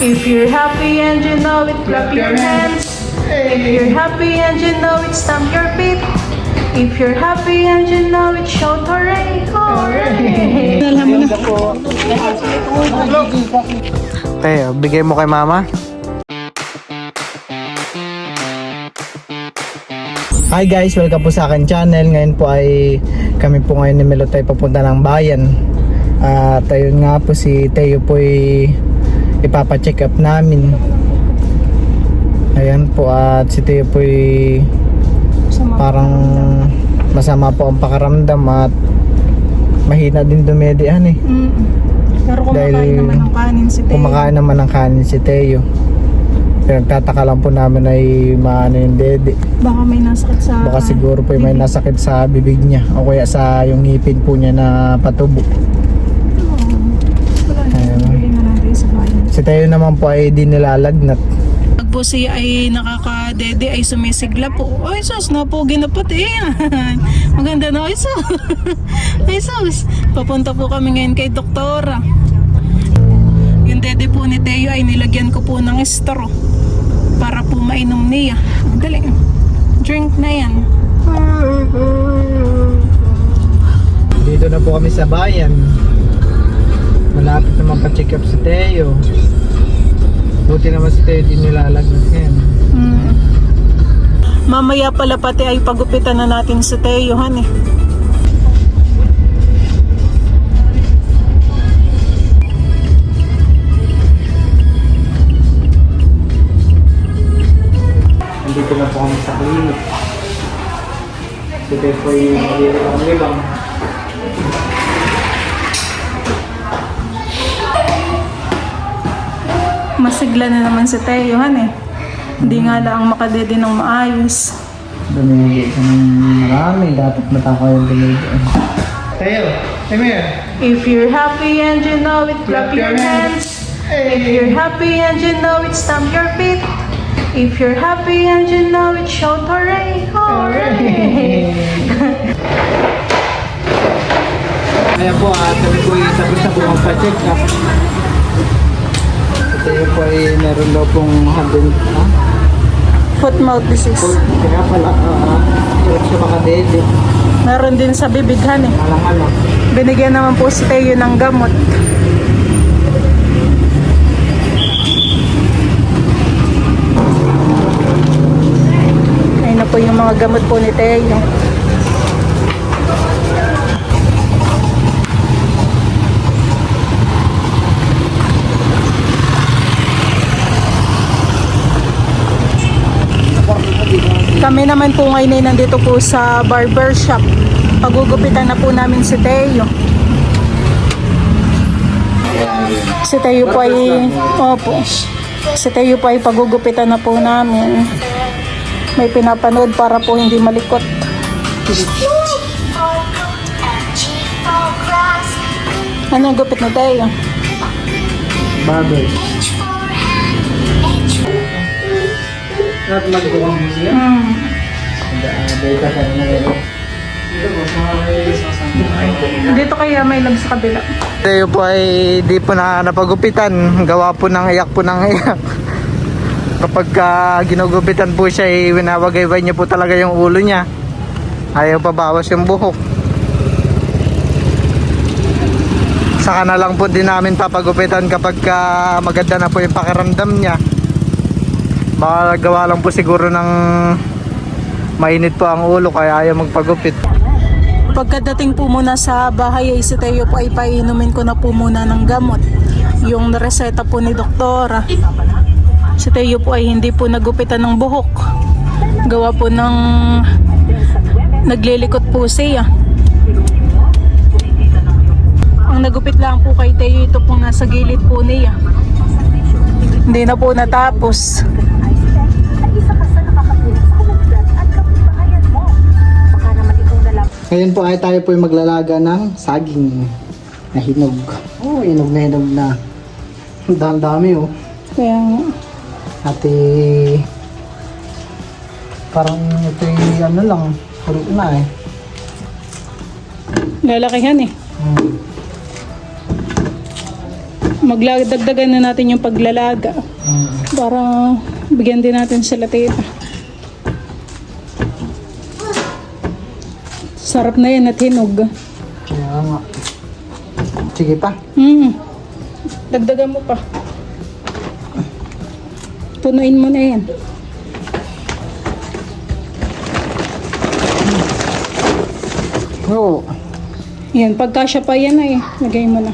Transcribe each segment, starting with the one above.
If you're happy and you know it, clap your hands. If you're happy and you know it, stamp your feet. If you're happy and you know it, shout hooray, hooray! Tayo, bigay mo kay mama. Hi guys, welcome po sa akin channel. Ngayon po ay kami po ngayon ni Melo tayo papunta ng bayan. At ayun nga po si Teo po ay ipapacheck up namin. Ayan po at si Teo po ay parang masama po ang pakaramdam at mahina din dumedihan eh. Mm. Pero kumakain Dahil naman ng kanin si Teo. Kumakain naman ng kanin si Teo. Pero nagtataka lang po namin ay maano yung dede. Baka may nasakit sa... Baka siguro po may nasakit sa bibig niya o kaya sa yung ngipin po niya na patubo. Wala na, Ayun. bili na natin sa bayan. Si Teo naman po ay di nilalagnat. Pag po siya ay nakakadede ay sumisigla po. Ay sus, napogi na pati yan. Maganda na ay sus. ay sus. Papunta po kami ngayon kay doktora. Yung dede po ni Teo ay nilagyan ko po ng straw para po mainom niya. Dali. Drink na yan. Dito na po kami sa bayan. Malapit naman pa-check up si Teo. Buti naman si Teo di nilalagnat ngayon. Mm. Mamaya pala pati ay pagupitan na natin sa Teo, han eh. Nandito na po kami sa klinik. Si Teo po ay malilibang-libang. Masigla na naman si Teo, han eh. Hindi nga lang makadede ng maayos. Dumigi ka ng marami. Dapat matako yung dumigi. Teo, come here. If you're happy and you know it, clap your hands. If you're happy and you know it, stamp your feet. If you're happy and you know it, shout hooray, hooray! Kaya po, kami po ay tapos na po ang pa-check up. Ito yung po ay meron daw pong handle na. Foot mouth disease. Kaya pala, uh, hirap siya makadede. Meron din sa bibighan eh. Alang-alang. Binigyan naman po si Teo ng gamot. Ayun na po yung mga gamot po ni Teo. Kami naman po ngayon ay nandito po sa barber shop. Pagugupitan na po namin si Teo. Si Teo po ay, opo. Si Teo po ay pagugupitan na po namin. May pinapanood para po hindi malikot. Anong gupit ni Teo? Barber. At magbuwang mo siya? Hmm. Beta ka na ngayon. Dito kaya may lag sa kabila. Tayo po ay di po na napagupitan. Gawa po ng iyak po ng iyak. Kapag ah, ginugupitan po siya, ay winawagayway niya po talaga yung ulo niya. Ayaw pa bawas yung buhok. Saka na lang po din namin papagupitan kapag ah, maganda na po yung pakiramdam niya. Baka gawa lang po siguro ng mainit po ang ulo kaya ayaw magpagupit. Pagkadating po muna sa bahay ay si Teo po ay painumin ko na po muna ng gamot. Yung reseta po ni doktora. Si Teo po ay hindi po nagupitan ng buhok. Gawa po ng naglilikot po siya. Ang nagupit lang po kay Teo ito pong nasa gilid po niya. Hindi na po natapos. Ngayon po ay tayo po ay maglalaga ng saging na hinog. Oh, hinog na hinog na. Ang dami-dami oh. Kaya nga. At eh, parang ito yung ano lang, puro na eh. Lalakihan eh. Hmm. Maglagdagdagan na natin yung paglalaga. Mm. Para bigyan din natin sila tita. Sarap na yan at hinog. Kaya nga. Sige pa. Hmm. Dagdagan mo pa. Punuin mo na yan. Oo. Yan, pagkasya pa yan ay, lagay mo na.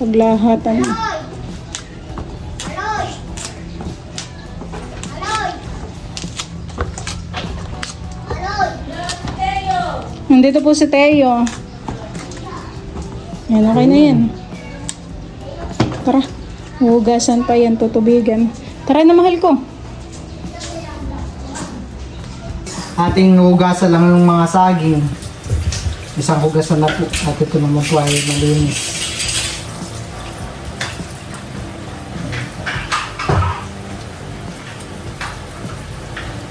Paglahatan mo. Nandito po si Teo. Yan, okay na yan. Tara. Hugasan pa yan, tutubigan. Tara na, mahal ko. Ating hugasan lang yung mga saging. Isang hugasan na po. At ito naman po ay malinis.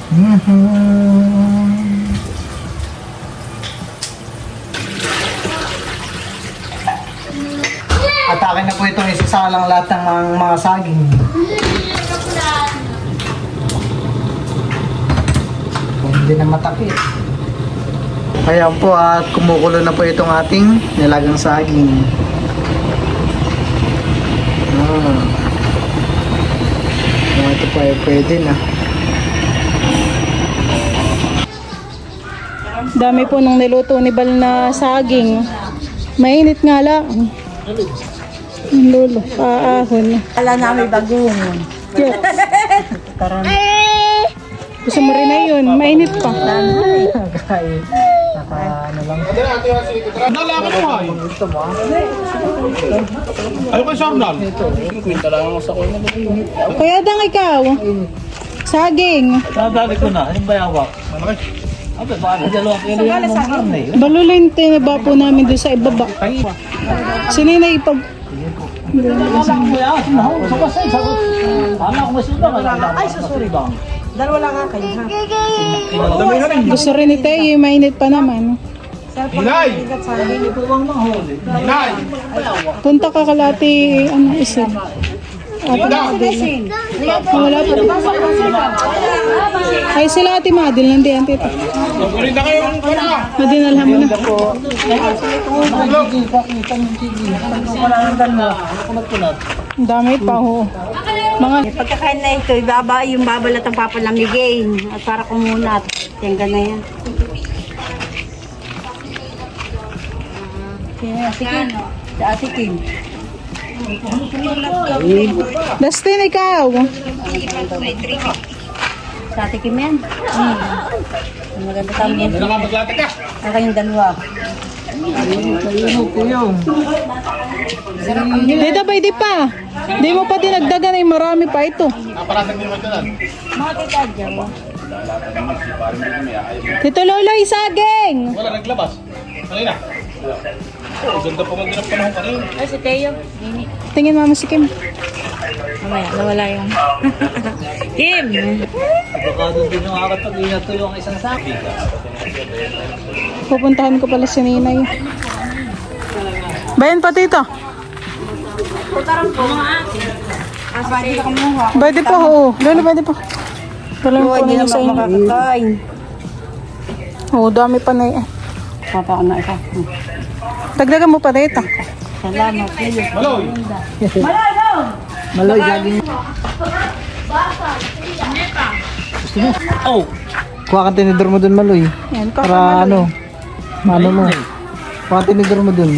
Mhm. At akin isasalang lahat ng mga, mga saging. Hindi na matakit. Kaya po at kumukulo na po itong ating nilagang saging. Ah. Ah, ito pa ay pwede na. Dami po nung niluto ni Bal na saging. Mainit nga lang. Lolo, paahon. Wala na may bagungon. Yes. Gusto mo rin na yun, mainit pa. Kaya, naka ano lang. Gusto mo ah? Ayaw ka sarnal. Kaya dang ikaw, saging. Nadali ko na. Anong bayawak? Abe, baka dalawa kilo yung mga karne. Balulente na ba po namin doon sa ibaba. Sino na ipag... Ay, susuri ba? Dalawa lang nga kayo, ha? Gusto rin ni Teo, yung mainit pa naman. Inay! Ito bang mahuli? Inay! Punta ka kalati, ano, isip. Ay, sila ate Madel, nandiyan tita. Tuloy na kayong para! Madinalhan mo na. Ang dami pa, ho. Mga Pagkakain na ito, ibaba yung babalat ang papalamigin. At para kumunat. Tingga na yan. Kaya sige. Sa ate Kim. Dustin, ikaw. Sa ate Kim yan. Ang Maganda tamo yan. Ano ka maglati ka? Sa kayong dalawa. Tita, pwede pa. Di mo pa dinagdagan ay marami pa ito. Naparatan din naman dyan. Mga tita dyan. Tito Lola, isaging. Wala naglabas. Kanina. Oh, ganda din ang panahon kanina. Ay, si Teo. Dini. Tingin mama si Kim. Mamaya, nawala yung... Kim! Baka doon din yung akat pag inat ko yung isang saki. Pupuntahan ko pala si Ninay. Bayan pa tito. Ah, pwede ka kumuha. Pwede pa, oo. Lolo, pwede pa. Wala Oo, po hindi ninyo sa inyo. Oo, dami pa na yan. Papa ko na isa. Dagdagan mo pa tito. Salamat. Teo. Maloy! Maloy, jogging. Oh! Kuha ka tinidor mo dun, Maloy. Yan, Para ano, ano mo. Kuha ka tinidor mo dun.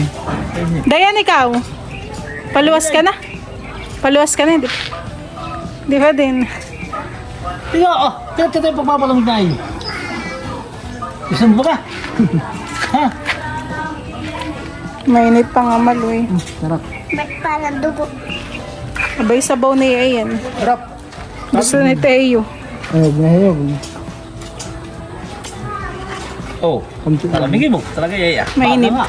Dayan, ikaw. Paluwas ka na. Paluwas ka na, di, di ba din? Tiyo, oh! Tiyo, tiyo, tiyo, pagpapalamig na yun. Mo ba ka? Ha? Mainit pa nga maloy. Sarap. Abay sabaw na yan. Sarap. Gusto ni Teo. Ayog na ayog. Oh! Talamigin mo. Talaga yaya. Mainit. Paano nga?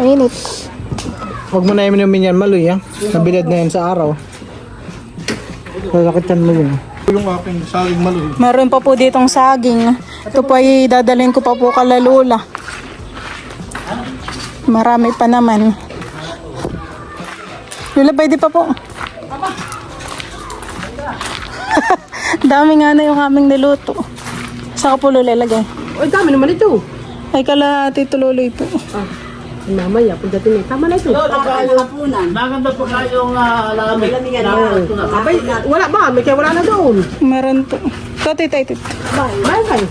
Mainit. Huwag mo na inumin yan, Maloy, ha? Nabilad na yan sa araw. Lalakitan mo yun. Yung aking saging maluhin. Meron pa po ditong saging. Ito po ay dadalhin ko pa po kala Lola. Marami pa naman. Lola, pwede pa po. Dami nga na yung aming niluto. Saka po Lola ilagay. Uy, dami naman ito. Ay kala Tito Loloy po. Mamaya, pagdating na. Tama na ito. Hapunan. Maganda po kayong uh, lamig. Abay, wala ba? May kaya wala na doon. Meron po. Ito, tita, tita. Bye, bye.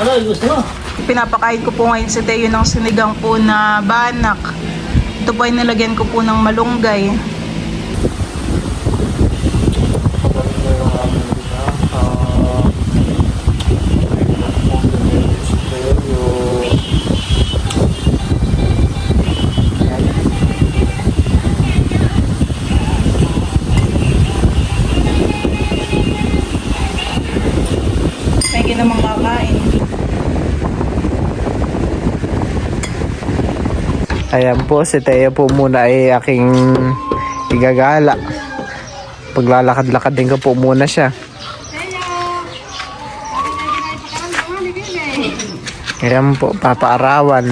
Ano, gusto mo? Pinapakain ko po ngayon si Teo ng sinigang po na banak. Ito po ay nilagyan ko po ng malunggay. Ayan po, si Teo po muna ay aking igagala. Paglalakad-lakad din ko po muna siya. Ayan po, papaarawan.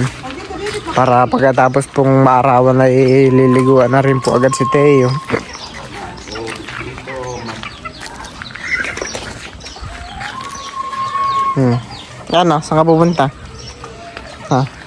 Para pagkatapos pong maarawan ay liliguan na rin po agad si Teo. Hmm. Ano, saan ka pupunta? Ha?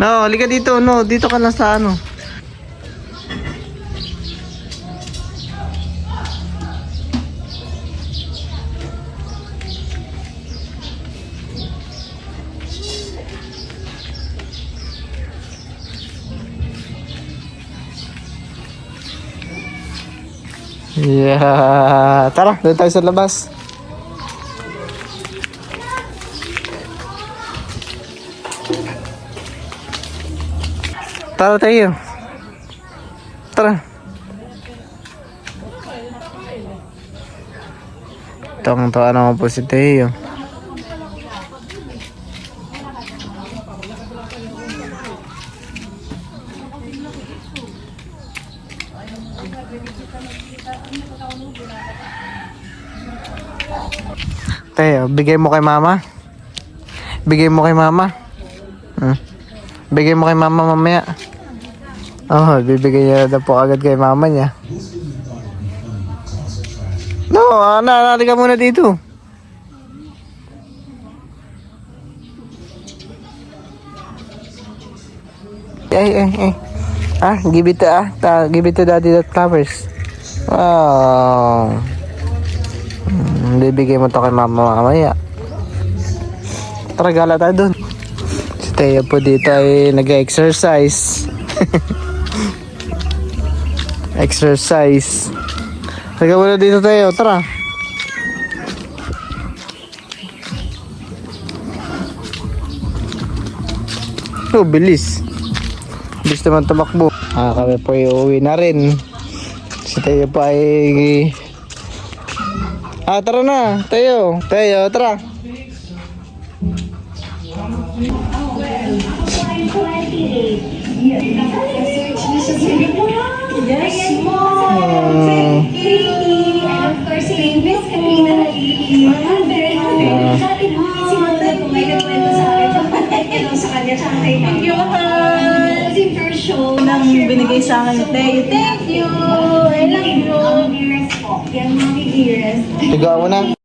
No, halika dito, no. Dito ka na sa ano. Yeah. Tara, doon tayo sa labas. Tara tayo. Tara. Tawang tawa naman po si Teo. Teo, bigay mo kay mama. Bigay mo kay mama. Hmm. Bigay mo kay mama mamaya. Oh, bibigay niya na po agad kay mama niya. No, ana, ka muna dito. Ay, ay, ay. Ah, give it to, ah. Ta, give it to daddy that flowers. Wow. Hmm, bibigay mo to kay mama mamaya. Tara, gala tayo dun. Si Teo po dito ay nag-exercise. Exercise. Teka muna dito tayo, tara. Oh, bilis. Bilis naman tumakbo. Ah, kami po ay uuwi na rin. Si Teo pa ay... Ah, tara na. Teo. Teo, tara. Hmm. Of course, si Miss Katrina Nagiging. Very good. Sabi mo, si Mother po may nagkwento sa akin. Ano sa kanya, tsaka kay Thank you, Kasi for sure. Nang binigay sa akin ni. Thank you. I love you. Dearest po. Yan, mommy dearest. Sigaw mo na.